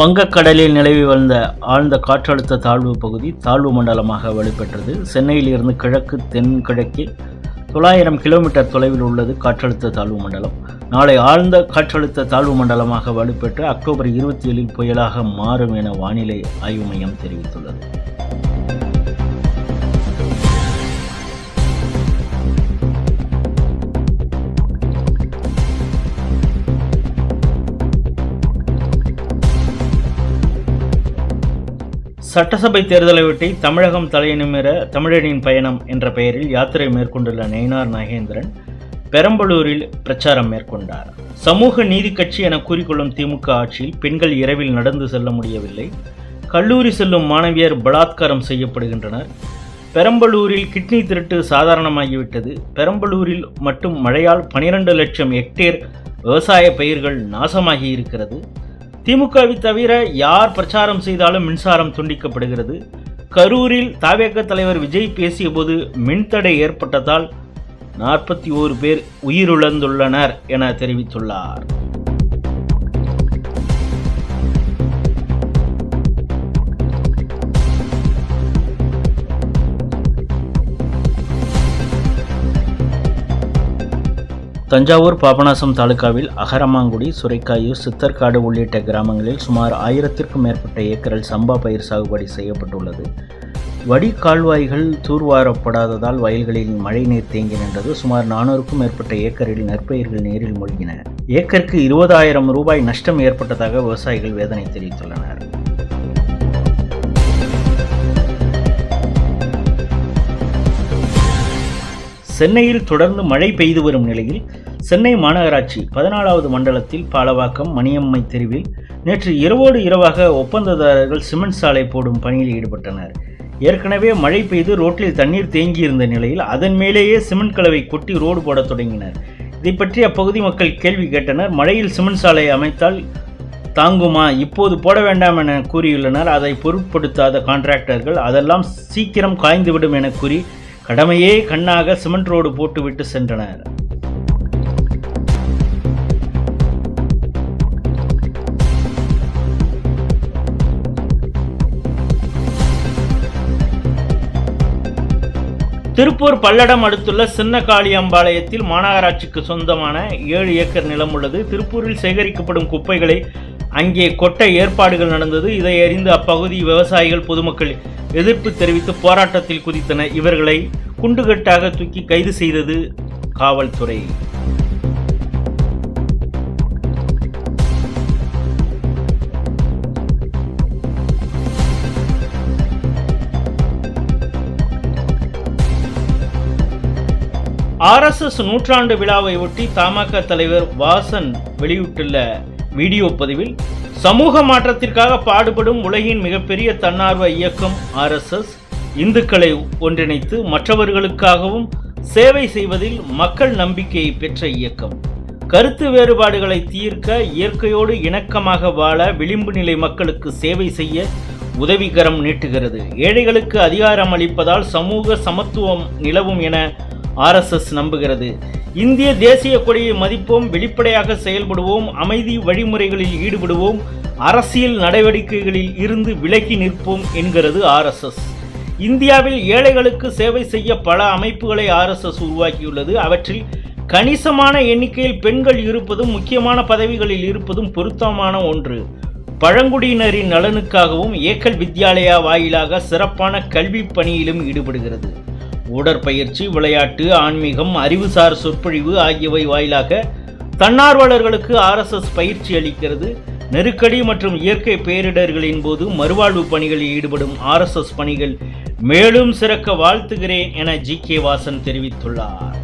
வங்கக்கடலில் நிலவி வந்த ஆழ்ந்த காற்றழுத்த தாழ்வு பகுதி தாழ்வு மண்டலமாக வலுப்பெற்றது. சென்னையிலிருந்து கிழக்கு தென்கிழக்கே தொள்ளாயிரம் கிலோமீட்டர் தொலைவில் உள்ளது காற்றழுத்த தாழ்வு மண்டலம். நாளை ஆழ்ந்த காற்றழுத்த தாழ்வு மண்டலமாக வலுப்பெற்று அக்டோபர் இருபத்தி ஏழில் புயலாக மாறும் என வானிலை ஆய்வு மையம் தெரிவித்துள்ளது. சட்டசபை தேர்தலையொட்டி தமிழகம் தலையினுமிர தமிழனின் பயணம் என்ற பெயரில் யாத்திரை மேற்கொண்டுள்ள நயினார் நாகேந்திரன் பெரம்பலூரில் பிரச்சாரம் மேற்கொண்டார். சமூக நீதி கட்சி என கூறிக்கொள்ளும் திமுக ஆட்சியில் பெண்கள் இரவில் நடந்து செல்ல முடியவில்லை. கல்லூரி செல்லும் மாணவியர் பலாத்காரம் செய்யப்படுகின்றனர். பெரம்பலூரில் கிட்னி திருட்டு சாதாரணமாகிவிட்டது. பெரம்பலூரில் மட்டும் மழையால் 12 லட்சம் ஹெக்டேர் விவசாய பயிர்கள் நாசமாகி இருக்கிறது திமுகவை தவிர யார் பிரச்சாரம் செய்தாலும் மின்சாரம் துண்டிக்கப்படுகிறது. கரூரில் தாவேக தலைவர் விஜய் பேசியபோது மின்தடை ஏற்பட்டதால் நாற்பத்தி ஓரு பேர் உயிரிழந்துள்ளனர் என தெரிவித்துள்ளார். தஞ்சாவூர் பாபநாசம் தாலுகாவில் அகரமாங்குடி சுரைக்காயு சித்தர்காடு உள்ளிட்ட கிராமங்களில் சுமார் ஆயிரத்திற்கும் மேற்பட்ட ஏக்கரில் சம்பா பயிர் சாகுபடி செய்யப்பட்டுள்ளது. வடிகால்வாய்கள் தூர்வாரப்படாததால் வயல்களில் மழைநீர் தேங்கி நின்றது. சுமார் நானூறுக்கும் மேற்பட்ட ஏக்கரில் நெற்பயிர்கள் நீரில் மூழ்கின. ஏக்கருக்கு இருபதாயிரம் ரூபாய் நஷ்டம் ஏற்பட்டதாக விவசாயிகள் வேதனை தெரிவித்துள்ளனர். சென்னையில் தொடர்ந்து மழை பெய்து வரும் நிலையில் சென்னை மாநகராட்சி பதினாலாவது மண்டலத்தில் பாலவாக்கம் மணியம்மை தெருவில் நேற்று இரவோடு இரவாக ஒப்பந்ததாரர்கள் சிமெண்ட் சாலை போடும் பணியில் ஈடுபட்டனர். ஏற்கனவே மழை பெய்து ரோட்டில் தண்ணீர் தேங்கியிருந்த நிலையில் அதன் மேலேயே சிமெண்ட் கலவை கொட்டி ரோடு போடத் தொடங்கினர். இதை பற்றி அப்பகுதி மக்கள் கேள்வி கேட்டனர். மழையில் சிமெண்ட் சாலை அமைத்தால் தாங்குமா? இப்போது போட வேண்டாம் என கூறியுள்ளனர். அதை பொருட்படுத்தாத கான்ட்ராக்டர்கள் அதெல்லாம் சீக்கிரம் காய்ந்துவிடும் என கூறி கடமையே கண்ணாக சிமெண்ட் ரோடு போட்டுவிட்டு சென்றனர். திருப்பூர் பல்லடம் அடுத்துள்ள சின்னகாளியம்பாளையத்தில் மாநகராட்சிக்கு சொந்தமான ஏழு ஏக்கர் நிலம் உள்ளது. திருப்பூரில் சேகரிக்கப்படும் குப்பைகளை அங்கே கொட்ட ஏற்பாடுகள் நடந்தது. இதை அறிந்து அப்பகுதி விவசாயிகள் பொதுமக்கள் எதிர்ப்பு தெரிவித்து போராட்டத்தில் குதித்தனர் இவர்களை குண்டுகட்டாக தூக்கி கைது செய்தது காவல்துறை. ஆர்எஸ்எஸ் நூற்றாண்டு விழாவை ஒட்டி தமாக தலைவர் வாசன் வெளியிட்டுள்ள வீடியோ பதிவில் சமூக மாற்றத்திற்காக பாடுபடும் உலகின் மிகப்பெரிய தன்னார்வ இயக்கம் ஆர்எஸ்எஸ் இந்துக்களை ஒன்றிணைத்து மற்றவர்களுக்காகவும் சேவை செய்வதில் மக்கள் நம்பிக்கையை பெற்ற இயக்கம். கருத்து வேறுபாடுகளை தீர்க்க இயற்கையோடு இணக்கமாக வாழ விளிம்பு நிலை மக்களுக்கு சேவை செய்ய உதவிகரம் நீட்டுகிறது. ஏழைகளுக்கு அதிகாரம் அளிப்பதால் சமூக சமத்துவம் நிலவும் என ஆர்எஸ்எஸ் நம்புகிறது. இந்திய தேசிய கொடியை மதிப்போம் வெளிப்படையாக செயல்படுவோம் அமைதி வழிமுறைகளில் ஈடுபடுவோம் அரசியல் நடவடிக்கைகளில் இருந்து விலகி நிற்போம் என்கிறது ஆர்எஸ்எஸ் இந்தியாவில் ஏழைகளுக்கு சேவை செய்ய பல அமைப்புகளை ஆர்எஸ்எஸ் உருவாக்கியுள்ளது. அவற்றில் கணிசமான எண்ணிக்கையில் பெண்கள் இருப்பதும் முக்கியமான பதவிகளில் இருப்பதும் பொருத்தமான ஒன்று. பழங்குடியினரின் நலனுக்காகவும் ஏக்கல் வித்யாலயா வாயிலாக சிறப்பான கல்வி பணியிலும் ஈடுபடுகிறது. உடற்பயிற்சி விளையாட்டு ஆன்மீகம் அறிவுசார் சொற்பொழிவு ஆகியவை வாயிலாக தன்னார்வலர்களுக்கு ஆர்எஸ்எஸ் பயிற்சி அளிக்கிறது. நெருக்கடி மற்றும் இயற்கை பேரிடர்களின் போது மறுவாழ்வு பணிகளில் ஈடுபடும் ஆர்எஸ்எஸ் பணிகள் மேலும் சிறக்க வாழ்த்துகிறேன் என ஜி கே வாசன் தெரிவித்துள்ளார்.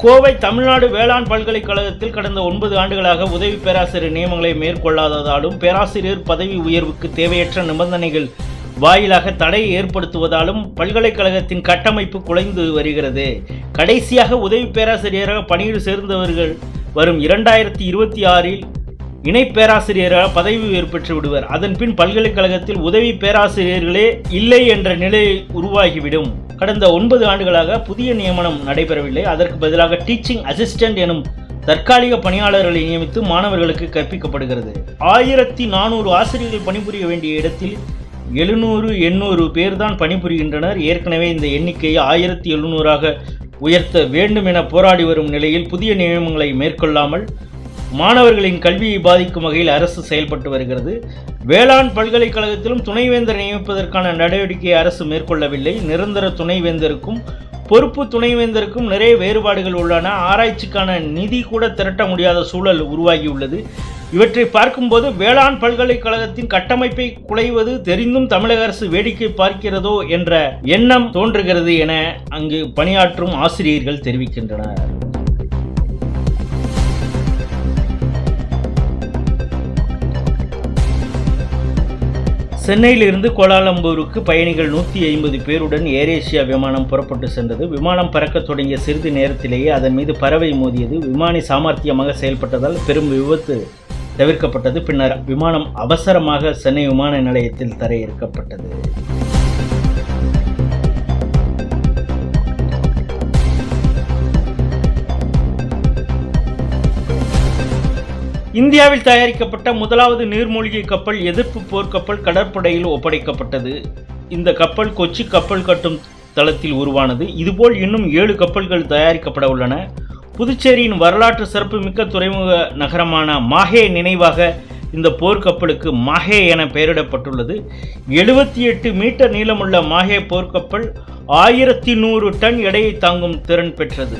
கோவை தமிழ்நாடு வேளாண் பல்கலைக்கழகத்தில் கடந்த ஒன்பது ஆண்டுகளாக உதவி பேராசிரியர் நியமனங்களை மேற்கொள்ளாததாலும் பேராசிரியர் பதவி உயர்வுக்கு தேவையற்ற நிபந்தனைகள் வாயிலாக தடையை ஏற்படுத்துவதாலும் பல்கலைக்கழகத்தின் கட்டமைப்பு குலைந்து வருகிறது. கடைசியாக உதவி பேராசிரியராக பணியில் சேர்ந்தவர்கள் வரும் இரண்டாயிரத்தி இருபத்தி ஆறில் இணை பேராசிரியராக பதவி உயர்வு பெற்று விடுவர். அதன் பின் பல்கலைக்கழகத்தில் உதவி பேராசிரியர்களே இல்லை என்ற நிலை உருவாகிவிடும். கடந்த ஒன்பது ஆண்டுகளாக புதிய நியமனம் நடைபெறவில்லை. அதற்கு பதிலாக டீச்சிங் அசிஸ்டன்ட் எனும் தற்காலிக பணியாளர்களை நியமித்து மாணவர்களுக்கு கற்பிக்கப்படுகிறது. ஆயிரத்தி நானூறு ஆசிரியர்கள் பணிபுரிய வேண்டிய இடத்தில் எழுநூறு எண்ணூறு பேர் தான் பணிபுரிகின்றனர். ஏற்கனவே இந்த எண்ணிக்கையை ஆயிரத்தி எழுநூறாக உயர்த்த வேண்டும் என போராடி வரும் நிலையில் புதிய நியமனங்களை மேற்கொள்ளாமல் மாணவர்களின் கல்வியை பாதிக்கும் வகையில் அரசு செயல்பட்டு வருகிறது. வேளாண் பல்கலைக்கழகத்திலும் துணைவேந்தர் நியமிப்பதற்கான நடவடிக்கையை அரசு மேற்கொள்ளவில்லை. நிரந்தர துணைவேந்தருக்கும் பொறுப்பு துணைவேந்தருக்கும் நிறைய வேறுபாடுகள் உள்ளன. ஆராய்ச்சிக்கான நிதி கூட திரட்ட முடியாத சூழல் உருவாகியுள்ளது. இவற்றை பார்க்கும்போது வேளாண் பல்கலைக்கழகத்தின் கட்டமைப்பை குலைவது தெரிந்தும் தமிழக அரசு வேடிக்கை பார்க்கிறதோ என்ற எண்ணம் தோன்றுகிறது என அங்கு பணியாற்றும் ஆசிரியர்கள் தெரிவிக்கின்றனர். சென்னையிலிருந்து கோலாலம்பூருக்கு பயணிகள் நூற்றி ஐம்பது பேருடன் ஏர் ஏசியா விமானம் புறப்பட்டு சென்றது. விமானம் பறக்க தொடங்கிய சிறிது நேரத்திலேயே அதன் மீது பறவை மோதியது. விமானி சாமர்த்தியமாக செயல்பட்டதால் பெரும் விபத்து தவிர்க்கப்பட்டது. பின்னர் விமானம் அவசரமாக சென்னை விமான நிலையத்தில் தரையிறக்கப்பட்டது. இந்தியாவில் தயாரிக்கப்பட்ட முதலாவது நீர்மூழ்கி கப்பல் எதிர்ப்பு போர்க்கப்பல் கடற்படையில் ஒப்படைக்கப்பட்டது. இந்த கப்பல் கொச்சி கப்பல் கட்டும் தளத்தில் உருவானது. இதுபோல் இன்னும் ஏழு கப்பல்கள் தயாரிக்கப்பட உள்ளன. புதுச்சேரியின் வரலாற்று சிறப்புமிக்க துறைமுக நகரமான மாஹே நினைவாக இந்த போர்க்கப்பலுக்கு மாஹே என பெயரிடப்பட்டுள்ளது. எழுபத்தி எட்டு மீட்டர் நீளமுள்ள மாஹே போர்க்கப்பல் ஆயிரத்தி நூறு டன் எடையை தாங்கும் திறன் பெற்றது.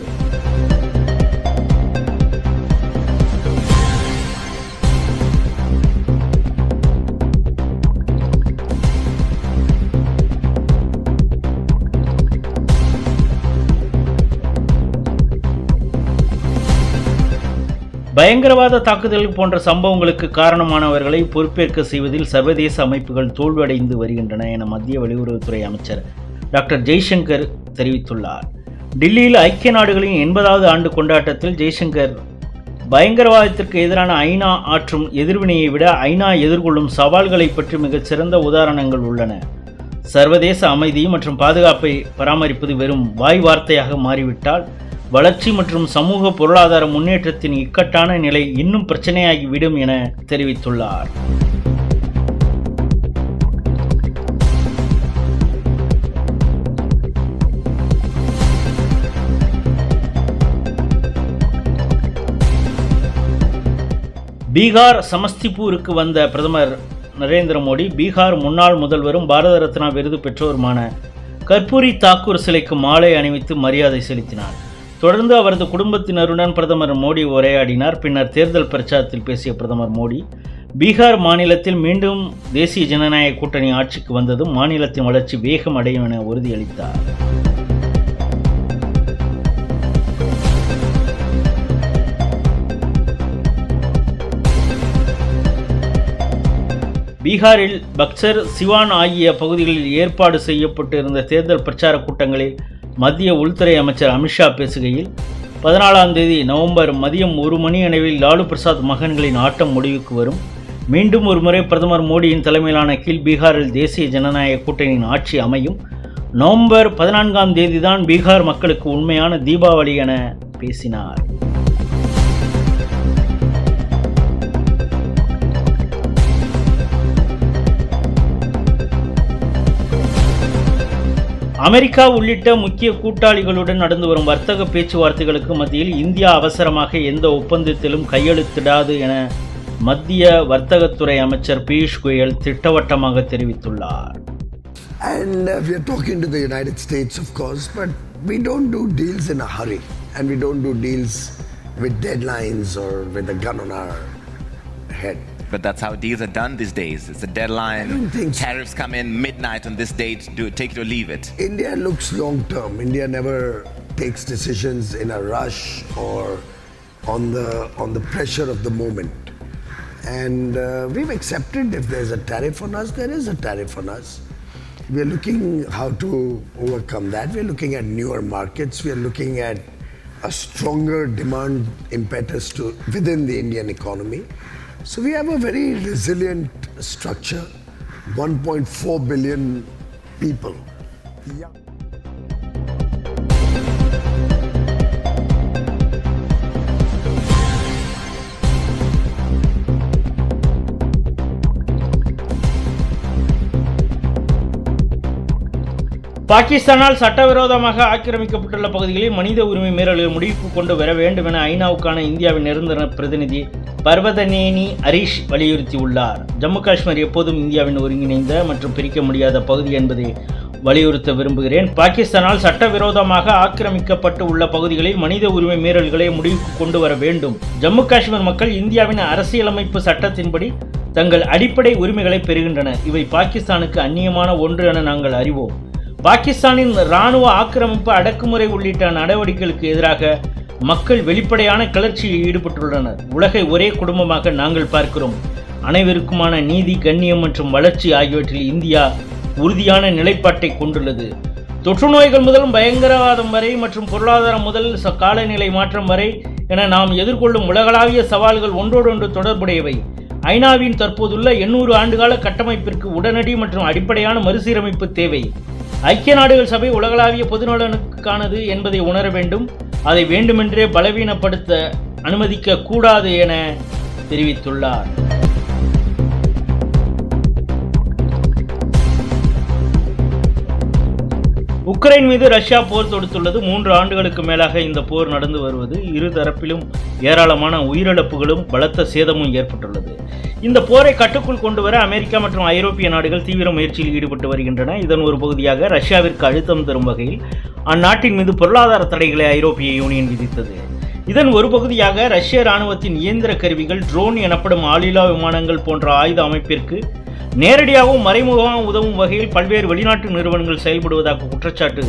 பயங்கரவாத தாக்குதல் போன்ற சம்பவங்களுக்கு காரணமானவர்களை பொறுப்பேற்க செய்வதில் சர்வதேச அமைப்புகள் தோல்வியடைந்து வருகின்றன என மத்திய வெளியுறவுத்துறை அமைச்சர் டாக்டர் ஜெய்சங்கர் தெரிவித்துள்ளார். டில்லியில் ஐக்கிய நாடுகளின் எண்பதாவது ஆண்டு கொண்டாட்டத்தில் ஜெய்சங்கர் பயங்கரவாதத்திற்கு எதிரான ஐநா ஆற்றும் எதிர்வினையை விட ஐநா எதிர்கொள்ளும் சவால்களை பற்றி மிகச் சிறந்த உதாரணங்கள் உள்ளன. சர்வதேச அமைதி மற்றும் பாதுகாப்பை பராமரிப்பது வெறும் வாய் வார்த்தையாக மாறிவிட்டால் வளர்ச்சி மற்றும் சமூக பொருளாதார முன்னேற்றத்தின் இக்கட்டான நிலை இன்னும் பிரச்சனையாகிவிடும் என தெரிவித்துள்ளார். பீகார் சமஸ்திபூருக்கு வந்த பிரதமர் நரேந்திர மோடி பீகார் முன்னாள் முதல்வரும் பாரத ரத்னா விருது பெற்றோருமான கற்பூரி தாக்கூர் சிலைக்கு மாலை அணிவித்து மரியாதை செலுத்தினார். தொடர்ந்து அவரது குடும்பத்தினருடன் பிரதமர் மோடி உரையாடினார். பின்னர் தேர்தல் பிரச்சாரத்தில் பேசிய பிரதமர் மோடி பீகார் மாநிலத்தில் மீண்டும் தேசிய ஜனநாயக கூட்டணி ஆட்சிக்கு வந்ததும் மாநிலத்தின் வளர்ச்சி வேகம் அடையும் என உறுதியளித்தார். பீகாரில் பக்சர் சிவான் ஆகிய பகுதிகளில் ஏற்பாடு செய்யப்பட்டிருந்த தேர்தல் பிரச்சார கூட்டங்களில் மத்திய உள்துறை அமைச்சர் அமித்ஷா பேசுகையில் பதினாலாம் தேதி நவம்பர் மதியம் ஒரு மணி அளவில் லாலு பிரசாத் மகன்களின் ஆட்டம் முடிவுக்கு வரும். மீண்டும் ஒருமுறை பிரதமர் மோடியின் தலைமையிலான கீழ் பீகாரில் தேசிய ஜனநாயக கூட்டணியின் ஆட்சி அமையும். நவம்பர் பதினான்காம் தேதிதான் பீகார் மக்களுக்கு உண்மையான தீபாவளி என பேசினார். அமெரிக்கா உள்ளிட்ட முக்கிய கூட்டாளிகளுடன் நடந்து வரும் வர்த்தக பேச்சுவார்த்தைகளுக்கு மத்தியில் இந்தியா அவசரமாக எந்த ஒப்பந்தத்திலும் கையெழுத்திடாது என மத்திய வர்த்தகத்துறை அமைச்சர் பியூஷ் கோயல் திட்டவட்டமாக தெரிவித்துள்ளார் And uh, we are talking to the United States, of course, but we don't do deals in a hurry. And we don't do deals with deadlines or with a gun on our head. But that's how deals are done these days. It's a deadline. so. Tariffs come in midnight on this date. Do take it or leave it. India looks long term. India never takes decisions in a rush or on the on the pressure of the moment. And uh, we've accepted if there's a tariff on us, there is a tariff on us. We're looking how to overcome that. We're looking at newer markets. We're looking at a stronger demand impetus to within the Indian economy. So we have a very resilient structure 1.4 billion people. Yeah. பாகிஸ்தானால் சட்டவிரோதமாக ஆக்கிரமிக்கப்பட்டுள்ள பகுதிகளில் மனித உரிமை மீறல்கள் முடிவுக்கு கொண்டு வர வேண்டும் என ஐநாவுக்கான இந்தியாவின் நிரந்தர பிரதிநிதி பர்வதனேனி ஹரீஷ் வலியுறுத்தியுள்ளார். ஜம்மு காஷ்மீர் எப்போதும் இந்தியாவின் ஒருங்கிணைந்த மற்றும் பிரிக்க முடியாத பகுதி என்பதை வலியுறுத்த விரும்புகிறேன். பாகிஸ்தானால் சட்டவிரோதமாக ஆக்கிரமிக்கப்பட்டு உள்ள பகுதிகளில் மனித உரிமை மீறல்களை முடிவுக்கு கொண்டு வர வேண்டும். ஜம்மு காஷ்மீர் மக்கள் இந்தியாவின் அரசியலமைப்பு சட்டத்தின்படி தங்கள் அடிப்படை உரிமைகளை பெறுகின்றன இவை பாகிஸ்தானுக்கு அந்நியமான ஒன்று என நாங்கள் அறிவோம். பாகிஸ்தானின் இராணுவ ஆக்கிரமிப்பு அடக்குமுறை உள்ளிட்ட நடவடிக்கைகளுக்கு எதிராக மக்கள் வெளிப்படையான கிளர்ச்சியில் ஈடுபட்டுள்ளனர். உலகை ஒரே குடும்பமாக நாங்கள் பார்க்கிறோம். அனைவருக்குமான நீதி கண்ணியம் மற்றும் வளர்ச்சி ஆகியவற்றில் இந்தியா உறுதியான நிலைப்பாட்டை கொண்டுள்ளது. தொற்று நோய்கள் முதல் பயங்கரவாதம் வரை மற்றும் பொருளாதாரம் முதல் காலநிலை மாற்றம் வரை என நாம் எதிர்கொள்ளும் உலகளாவிய சவால்கள் ஒன்றோடொன்று தொடர்புடையவை. ஐநாவின் தற்போதுள்ள எண்ணூறு ஆண்டுகால கட்டமைப்பிற்கு உடனடி மற்றும் அடிப்படையான மறுசீரமைப்பு தேவை. ஐக்கிய நாடுகள் சபை உலகளாவிய பொதுநலனுக்கானது என்பதை உணர வேண்டும். அதை வேண்டுமென்றே பலவீனப்படுத்த அனுமதிக்க கூடாது என தெரிவித்துள்ளார். உக்ரைன் மீது ரஷ்யா போர் தொடுத்துள்ளது. மூன்று ஆண்டுகளுக்கு மேலாக இந்த போர் நடந்து வருவது. இரு தரப்பிலும் ஏராளமான உயிரிழப்புகளும் பலத்த சேதமும் ஏற்பட்டுள்ளது. இந்த போரை கட்டுக்குள் கொண்டு வர அமெரிக்கா மற்றும் ஐரோப்பிய நாடுகள் தீவிர முயற்சியில் ஈடுபட்டு வருகின்றன. இதன் ஒரு பகுதியாக ரஷ்யாவிற்கு அழுத்தம் தரும் வகையில் அந்நாட்டின் மீது பொருளாதார தடைகளை ஐரோப்பிய யூனியன் விதித்தது. இதன் ஒரு பகுதியாக ரஷ்ய இராணுவத்தின் இயந்திர கருவிகள் ட்ரோன் எனப்படும் ஆளில்லா விமானங்கள் போன்ற ஆயுத அமைப்பிற்கு நேரடியாகவும் மறைமுகமாகவும் உதவும் வகையில் பல்வேறு வெளிநாட்டு நிறுவனங்கள் செயல்படுவதாக குற்றச்சாட்டு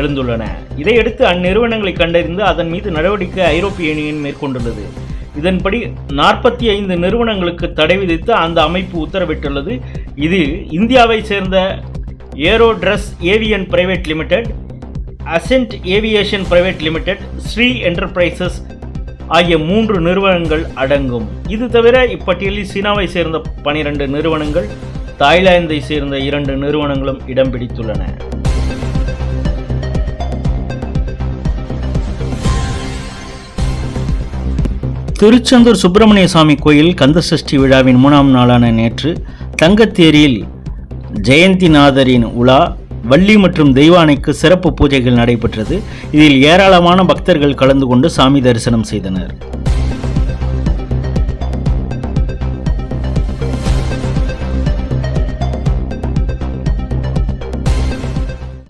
எழுந்துள்ளன. இதையடுத்து அந்நிறுவனங்களை கண்டறிந்து அதன் மீது நடவடிக்கை ஐரோப்பிய யூனியன் மேற்கொண்டுள்ளது. இதன்படி நாற்பத்தி ஐந்து நிறுவனங்களுக்கு தடை விதித்து அந்த அமைப்பு உத்தரவிட்டுள்ளது. இதில் இந்தியாவை சேர்ந்த Aerotrust Avian private limited Ascent aviation private limited Shri enterprises ஆகிய மூன்று நிறுவனங்கள் அடங்கும். இது தவிர இப்பட்டியலில் சீனாவை சேர்ந்த பனிரெண்டு நிறுவனங்கள் தாய்லாந்தை சேர்ந்த இரண்டு நிறுவனங்களும் இடம் பிடித்துள்ளன. திருச்செந்தூர் சுப்பிரமணிய சுவாமி கோயில் கந்தசஷ்டி விழாவின் மூணாம் நாளான நேற்று தங்கத்தேரியில் ஜெயந்திநாதரின் உலா வள்ளி மற்றும் தெய்வானைக்கு சிறப்பு பூஜைகள் நடைபெற்றது. இதில் ஏராளமான பக்தர்கள் கலந்து கொண்டு சாமி தரிசனம் செய்தனர்.